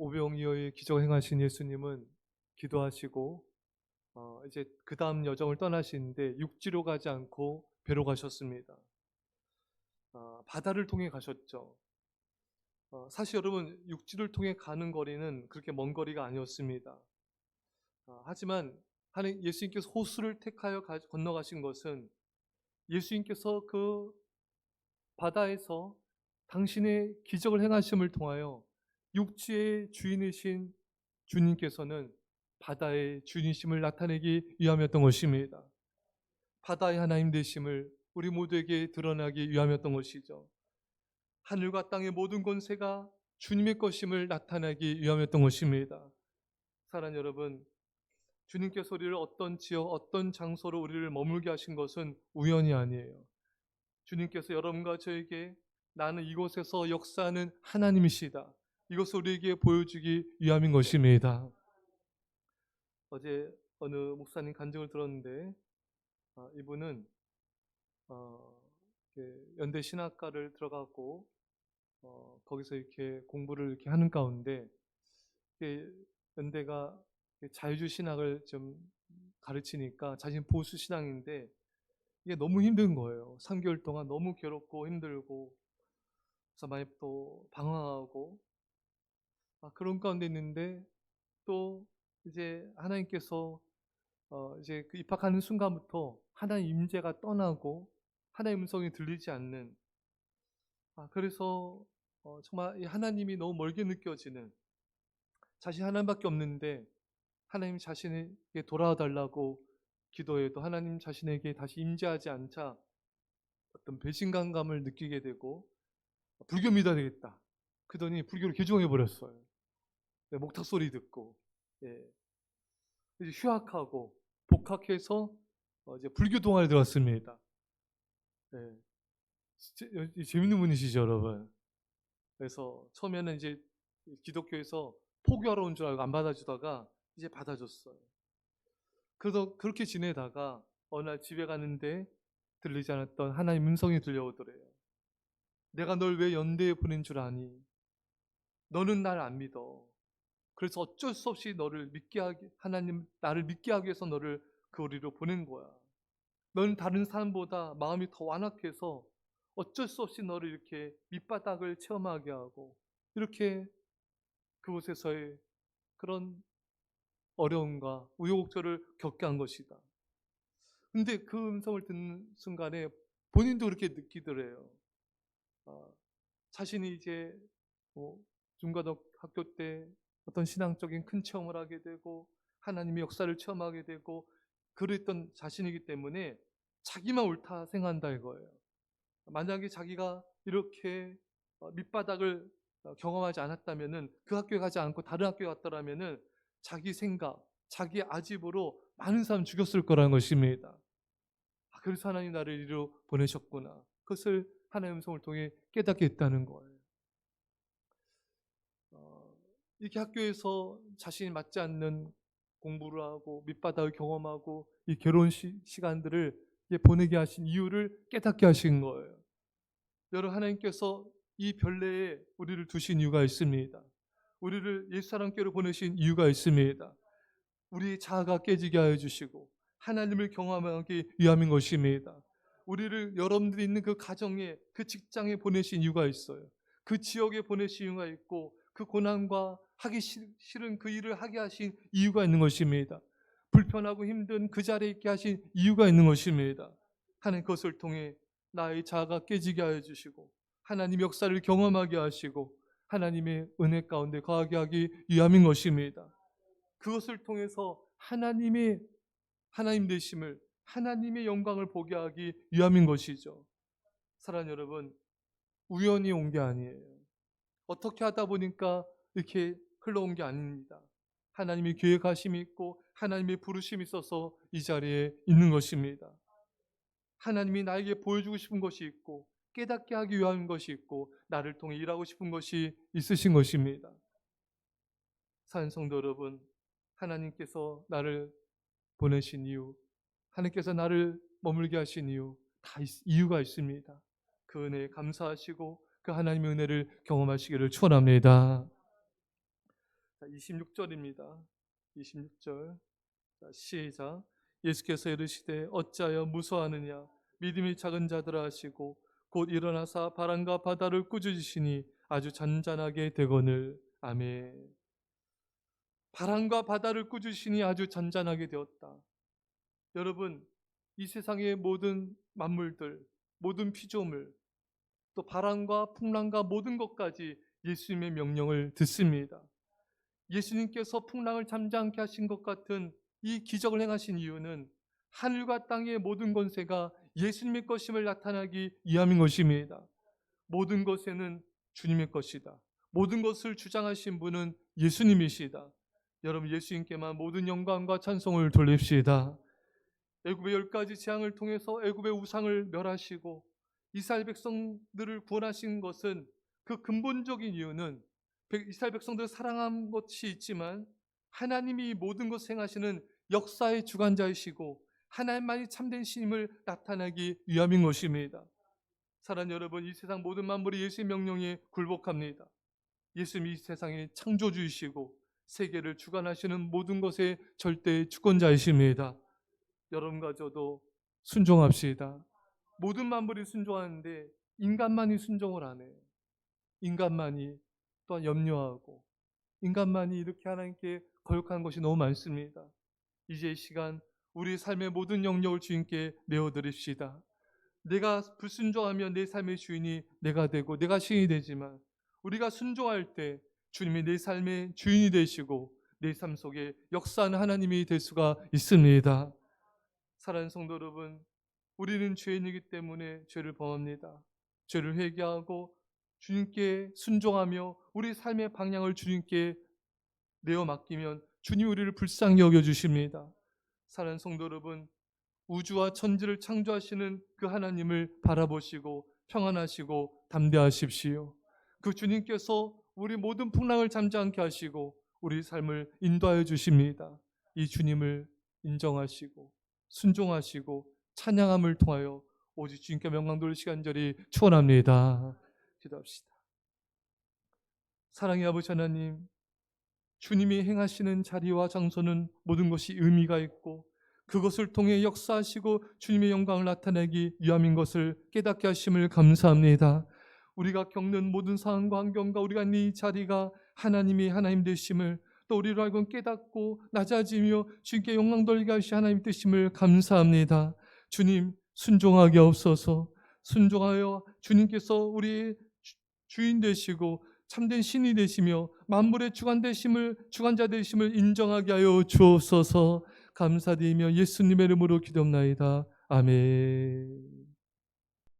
오병이어의 기적을 행하신 예수님은 기도하시고 어, 이제 그 다음 여정을 떠나시는데 육지로 가지 않고 배로 가셨습니다. 아, 바다를 통해 가셨죠. 어, 사실 여러분 육지를 통해 가는 거리는 그렇게 먼 거리가 아니었습니다. 아, 하지만 하나님 예수님께서 호수를 택하여 가- 건너가신 것은 예수님께서 그 바다에서 당신의 기적을 행하심을 통하여 육지의 주인이신 주님께서는 바다의 주인심을 나타내기 위함이었던 것입니다. 바다의 하나님 되심을 우리 모두에게 드러나기 위함이었던 것이죠. 하늘과 땅의 모든 권세가 주님의 것임을 나타내기 위함이었던 것입니다. 사랑 여러분, 주님께서 우리를 어떤 지역, 어떤 장소로 우리를 머물게 하신 것은 우연이 아니에요. 주님께서 여러분과 저에게 나는 이곳에서 역사하는 하나님이시다. 이것을 우리에게 보여주기 위함인 것입니다. 어제 어느 목사님 간증을 들었는데 아, 이분은 어, 연대 신학과를 들어가고 어, 거기서 이렇게 공부를 이렇게 하는 가운데 연대가 자유주의 신학을 좀 가르치니까 자신 보수 신앙인데 이게 너무 힘든 거예요. 3개월 동안 너무 괴롭고 힘들고 그래서 많이 또 방황하고 아, 그런 가운데 있는데 또 이제 하나님께서 어, 이제 그 입학하는 순간부터 하나님 임재가 떠나고 하나님 음성이 들리지 않는 아, 그래서 어, 정말 이 하나님이 너무 멀게 느껴지는 자신 하나님밖에 없는데 하나님 자신에게 돌아와 달라고 기도해도 하나님 자신에게 다시 임재하지 않자 어떤 배신감감을 느끼게 되고 불교 믿어야 되겠다. 그러더니 불교를 개종해 버렸어요. 네, 목탁 소리 듣고 예. 이제 휴학하고 복학해서 어, 이제 불교 동아리 들어왔습니다. 예. 재밌는 분이시죠, 여러분. 그래서 처음에는 이제 기독교에서 포교하러 온 줄 알고 안 받아주다가 이제 받아줬어요. 그래서 그렇게 지내다가 어느 날 집에 가는데 들리지 않았던 하나님 음성이 들려오더래요. 내가 널 왜 연대에 보낸 줄 아니? 너는 날 안 믿어. 그래서 어쩔 수 없이 너를 믿게 하기 하나님 나를 믿게 하기 위해서 너를 그 우리로 보낸 거야. 너는 다른 사람보다 마음이 더 완악해서 어쩔 수 없이 너를 이렇게 밑바닥을 체험하게 하고 이렇게 그곳에서의 그런 어려움과 우여곡절을 겪게 한 것이다. 근데 그 음성을 듣는 순간에 본인도 그렇게 느끼더래요. 아, 자신이 이제 뭐 중고등학교 때 어떤 신앙적인 큰 체험을 하게 되고 하나님의 역사를 체험하게 되고 그랬던 자신이기 때문에 자기만 옳다 생각한다 이거예요. 만약에 자기가 이렇게 어, 밑바닥을 어, 경험하지 않았다면은 그 학교에 가지 않고 다른 학교에 갔더라면은 자기 생각, 자기 아집으로 많은 사람 죽였을 거라는 것입니다. 아, 그래서 하나님 나를 이리로 보내셨구나. 그것을 하나님의 음성을 통해 깨닫게 됐다는 거예요. 어, 이렇게 학교에서 자신이 맞지 않는 공부를 하고 밑바닥을 경험하고 이 괴로운 시, 시간들을 이제 보내게 하신 이유를 깨닫게 하신 거예요. 여러분 하나님께서 이 별내에 우리를 두신 이유가 있습니다. 우리를 옛사람께로 보내신 이유가 있습니다. 우리의 자아가 깨지게 하여 주시고 하나님을 경험하기 위함인 것입니다. 우리를 여러분들이 있는 그 가정에 그 직장에 보내신 이유가 있어요. 그 지역에 보내신 이유가 있고 그 고난과 하기 싫- 싫은 그 일을 하게 하신 이유가 있는 것입니다. 불편하고 힘든 그 자리에 있게 하신 이유가 있는 것입니다. 하나님 그것을 통해 나의 자아가 깨지게 하여 주시고 하나님 역사를 경험하게 하시고 하나님의 은혜 가운데 거하게 하기 위함인 것입니다. 그것을 통해서 하나님의 하나님 되심을 하나님의 영광을 보게 하기 위함인 것이죠. 사랑하는 여러분, 우연히 온 게 아니에요. 어떻게 하다 보니까 이렇게 흘러온 게 아닙니다. 하나님의 계획하심이 있고 하나님의 부르심이 있어서 이 자리에 있는 것입니다. 하나님이 나에게 보여주고 싶은 것이 있고 깨닫게 하기 위한 것이 있고 나를 통해 일하고 싶은 것이 있으신 것입니다. 사는 성도 여러분, 하나님께서 나를 보내신 이유, 하나님께서 나를 머물게 하신 이유 다 있- 이유가 있습니다. 그 은혜에 감사하시고 그 하나님의 은혜를 경험하시기를 축원합니다. 26절입니다. 26절. 자, 시작. 예수께서 이르시되 어찌하여 무서워하느냐 믿음이 작은 자들아 하시고 곧 일어나사 바람과 바다를 꾸짖으시니 아주 잔잔하게 되거늘 아멘. 바람과 바다를 꾸짖으시니 아주 잔잔하게 되었다. 여러분, 이 세상의 모든 만물들, 모든 피조물, 또 바람과 풍랑과 모든 것까지 예수님의 명령을 듣습니다. 예수님께서 풍랑을 잠잠케 하신 것 같은 이 기적을 행하신 이유는 하늘과 땅의 모든 권세가 예수님의 것임을 나타나기 위함인 것입니다. 모든 것에는 주님의 것이다. 모든 것을 주장하신 분은 예수님이시다. 여러분 예수님께만 모든 영광과 찬송을 돌립시다. 애굽의 열 가지 재앙을 통해서 애굽의 우상을 멸하시고 이스라엘 백성들을 구원하신 것은 그 근본적인 이유는 백- 이스라엘 백성들을 사랑한 것이 있지만 하나님이 이 모든 것을 행하시는 역사의 주관자이시고 하나님만이 참된 신임을 나타나기 위함인 것입니다. 사랑 여러분, 이 세상 모든 만물이 예수의 명령에 굴복합니다. 예수님이 이 세상의 창조주이시고 세계를 주관하시는 모든 것의 절대 주권자이십니다. 여러분과 저도 순종합시다. 모든 만물이 순종하는데 인간만이 순종을 안 해요. 인간만이 또한 염려하고 인간만이 이렇게 하나님께 거역하는 것이 너무 많습니다. 이제 이 시간 우리 삶의 모든 영역을 주님께 내어드립시다. 내가 불순종하면 내 삶의 주인이 내가 되고 내가 신이 되지만 우리가 순종할 때 주님이 내 삶의 주인이 되시고 내 삶 속에 역사하는 하나님이 될 수가 있습니다. 사랑하는 성도 여러분, 우리는 죄인이기 때문에 죄를 범합니다. 죄를 회개하고 주님께 순종하며 우리 삶의 방향을 주님께 내어 맡기면 주님 우리를 불쌍히 여겨 주십니다. 사랑하는 성도 여러분, 우주와 천지를 창조하시는 그 하나님을 바라보시고 평안하시고 담대하십시오. 그 주님께서 우리 모든 풍랑을 잠잠케 하시고 우리 삶을 인도하여 주십니다. 이 주님을 인정하시고 순종하시고 찬양함을 통하여 오직 주님께 명강 돌 시간절이 축원합니다. 기도합시다. 사랑의 아버지 하나님, 주님이 행하시는 자리와 장소는 모든 것이 의미가 있고 그것을 통해 역사하시고 주님의 영광을 나타내기 위함인 것을 깨닫게 하심을 감사합니다. 우리가 겪는 모든 상황과 환경과 우리가 이 자리가 하나님이 하나님 되심을 또 우리로 알고 깨닫고 낮아지며 주님께 영광 돌리게 하시 하나님 되심을 감사합니다. 주님 순종하게 없어서 순종하여 주님께서 우리 주인 되시고 참된 신이 되시며 만물의 주관 되심을 주관자 되심을 인정하게 하여 주옵소서. 감사드리며 예수님의 이름으로 기도합나이다. 아멘.